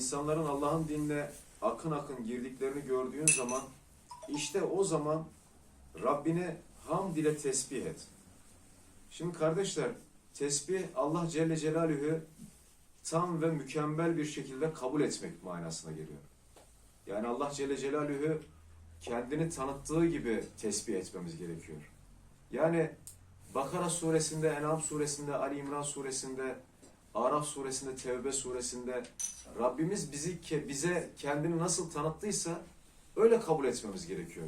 insanların Allah'ın dinine akın akın girdiklerini gördüğün zaman işte o zaman Rabbini hamd ile tesbih et. Şimdi kardeşler tesbih Allah Celle Celaluhu tam ve mükemmel bir şekilde kabul etmek manasına geliyor. Yani Allah Celle Celaluhu kendini tanıttığı gibi tesbih etmemiz gerekiyor. Yani Bakara suresinde, En'am suresinde, Ali İmran suresinde, Araf suresinde, Tevbe suresinde Rabbimiz bizi bize kendini nasıl tanıttıysa öyle kabul etmemiz gerekiyor.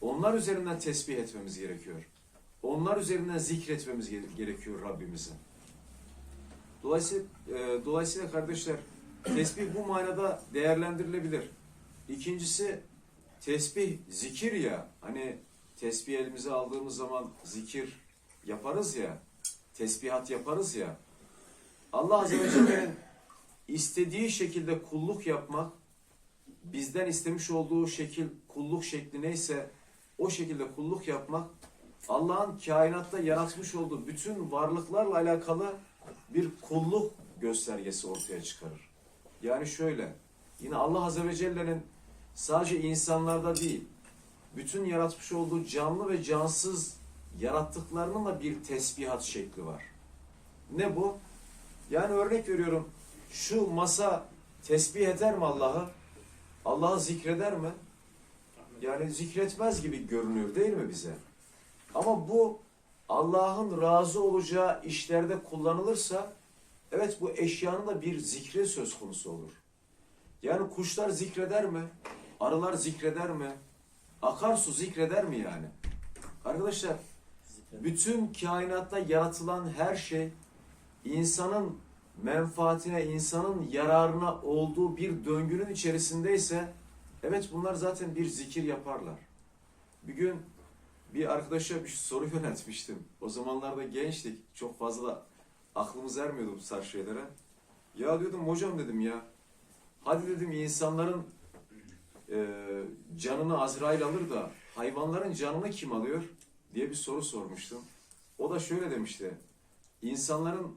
Onlar üzerinden tesbih etmemiz gerekiyor. Onlar üzerinden zikretmemiz gere- gerekiyor Rabbimizi. Dolayısıyla, e, dolayısıyla kardeşler tesbih bu manada değerlendirilebilir. İkincisi tesbih zikir ya hani tesbih elimize aldığımız zaman zikir yaparız ya tesbihat yaparız ya Allah Azze ve Celle'nin istediği şekilde kulluk yapmak bizden istemiş olduğu şekil kulluk şekli neyse o şekilde kulluk yapmak Allah'ın kainatta yaratmış olduğu bütün varlıklarla alakalı bir kulluk göstergesi ortaya çıkarır. Yani şöyle, yine Allah Azze ve Celle'nin sadece insanlarda değil, bütün yaratmış olduğu canlı ve cansız yarattıklarının da bir tesbihat şekli var. Ne bu? Yani örnek veriyorum, şu masa tesbih eder mi Allah'ı? Allah'ı zikreder mi? Yani zikretmez gibi görünüyor değil mi bize? Ama bu Allah'ın razı olacağı işlerde kullanılırsa evet bu eşyanın da bir zikri söz konusu olur. Yani kuşlar zikreder mi? Arılar zikreder mi? Akarsu zikreder mi yani? Arkadaşlar bütün kainatta yaratılan her şey insanın menfaatine, insanın yararına olduğu bir döngünün içerisindeyse evet bunlar zaten bir zikir yaparlar. Bir gün bir arkadaşa bir soru yöneltmiştim. O zamanlarda gençtik. Çok fazla aklımız ermiyordu bu tarz şeylere. Ya diyordum hocam dedim ya. Hadi dedim insanların e, canını Azrail alır da hayvanların canını kim alıyor diye bir soru sormuştum. O da şöyle demişti. İnsanların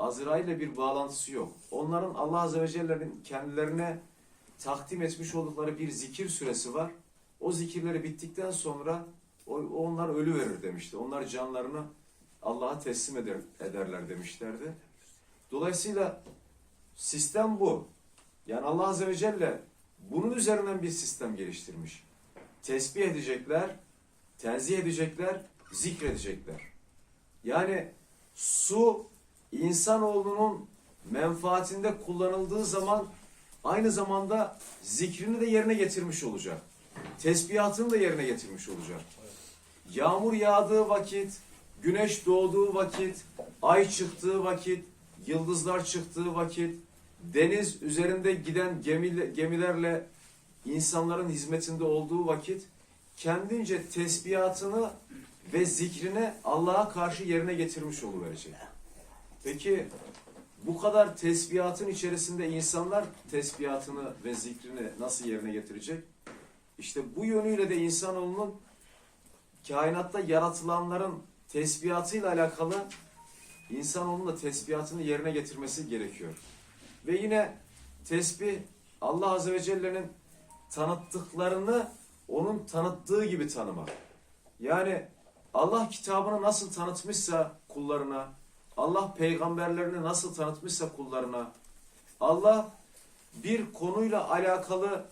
Azrail ile bir bağlantısı yok. Onların Allah Azze ve Celle'nin kendilerine takdim etmiş oldukları bir zikir süresi var. O zikirleri bittikten sonra onlar ölü verir demişti. Onlar canlarını Allah'a teslim eder, ederler demişlerdi. Dolayısıyla sistem bu. Yani Allah Azze ve Celle bunun üzerinden bir sistem geliştirmiş. Tesbih edecekler, tenzih edecekler, zikredecekler. Yani su insanoğlunun menfaatinde kullanıldığı zaman aynı zamanda zikrini de yerine getirmiş olacak. Tesbihatını da yerine getirmiş olacak. Yağmur yağdığı vakit, güneş doğduğu vakit, ay çıktığı vakit, yıldızlar çıktığı vakit, deniz üzerinde giden gemile- gemilerle insanların hizmetinde olduğu vakit kendince tesbihatını ve zikrini Allah'a karşı yerine getirmiş oluverecek. Peki bu kadar tesbihatın içerisinde insanlar tesbihatını ve zikrini nasıl yerine getirecek? İşte bu yönüyle de insanoğlunun kainatta yaratılanların tesbihatıyla alakalı insanoğlunun da tesbihatını yerine getirmesi gerekiyor. Ve yine tesbih Allah Azze ve Celle'nin tanıttıklarını onun tanıttığı gibi tanımak. Yani Allah kitabını nasıl tanıtmışsa kullarına, Allah peygamberlerini nasıl tanıtmışsa kullarına, Allah bir konuyla alakalı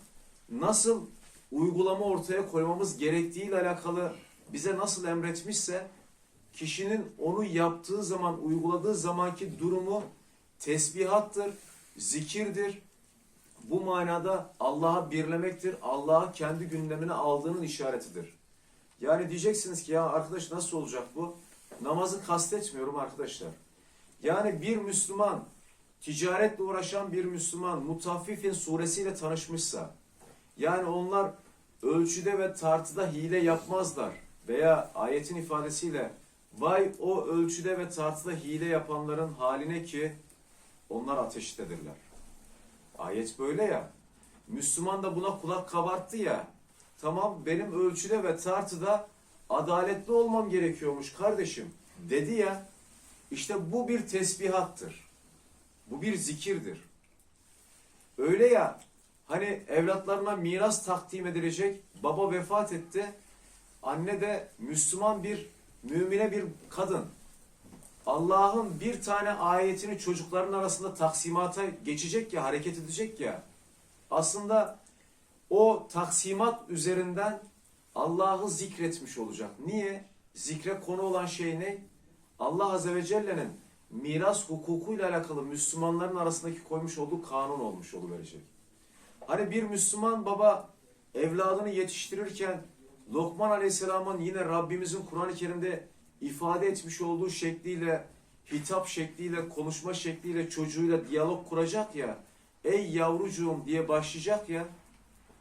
nasıl uygulama ortaya koymamız gerektiğiyle alakalı bize nasıl emretmişse kişinin onu yaptığı zaman, uyguladığı zamanki durumu tesbihattır, zikirdir. Bu manada Allah'a birlemektir. Allah'a kendi gündemine aldığının işaretidir. Yani diyeceksiniz ki ya arkadaş nasıl olacak bu? Namazı kastetmiyorum arkadaşlar. Yani bir Müslüman, ticaretle uğraşan bir Müslüman Mutaffifin suresiyle tanışmışsa, yani onlar ölçüde ve tartıda hile yapmazlar veya ayetin ifadesiyle vay o ölçüde ve tartıda hile yapanların haline ki onlar ateştedirler. Ayet böyle ya. Müslüman da buna kulak kabarttı ya. Tamam benim ölçüde ve tartıda adaletli olmam gerekiyormuş kardeşim dedi ya. İşte bu bir tesbihattır. Bu bir zikirdir. Öyle ya hani evlatlarına miras takdim edilecek. Baba vefat etti. Anne de Müslüman bir mümine bir kadın. Allah'ın bir tane ayetini çocukların arasında taksimata geçecek ya, hareket edecek ya. Aslında o taksimat üzerinden Allah'ı zikretmiş olacak. Niye? Zikre konu olan şey ne? Allah Azze ve Celle'nin miras hukukuyla alakalı Müslümanların arasındaki koymuş olduğu kanun olmuş oluverecek. Hani bir Müslüman baba evladını yetiştirirken Lokman Aleyhisselam'ın yine Rabbimizin Kur'an-ı Kerim'de ifade etmiş olduğu şekliyle, hitap şekliyle, konuşma şekliyle çocuğuyla diyalog kuracak ya, ey yavrucuğum diye başlayacak ya,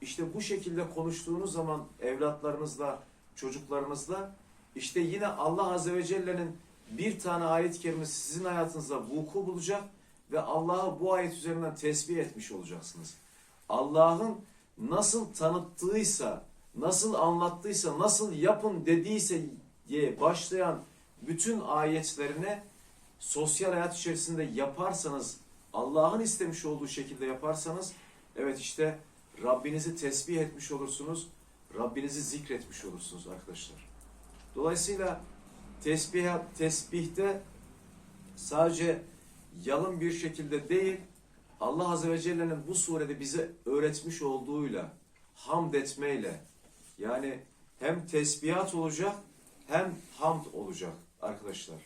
işte bu şekilde konuştuğunuz zaman evlatlarınızla, çocuklarınızla, işte yine Allah Azze ve Celle'nin bir tane ayet-i kerimesi sizin hayatınızda vuku bulacak ve Allah'ı bu ayet üzerinden tesbih etmiş olacaksınız. Allah'ın nasıl tanıttıysa, nasıl anlattıysa, nasıl yapın dediyse diye başlayan bütün ayetlerine sosyal hayat içerisinde yaparsanız, Allah'ın istemiş olduğu şekilde yaparsanız, evet işte Rabbinizi tesbih etmiş olursunuz, Rabbinizi zikretmiş olursunuz arkadaşlar. Dolayısıyla tesbih, tesbihte sadece yalın bir şekilde değil, Allah Azze ve Celle'nin bu surede bize öğretmiş olduğuyla, hamd etmeyle, yani hem tesbihat olacak hem hamd olacak arkadaşlar.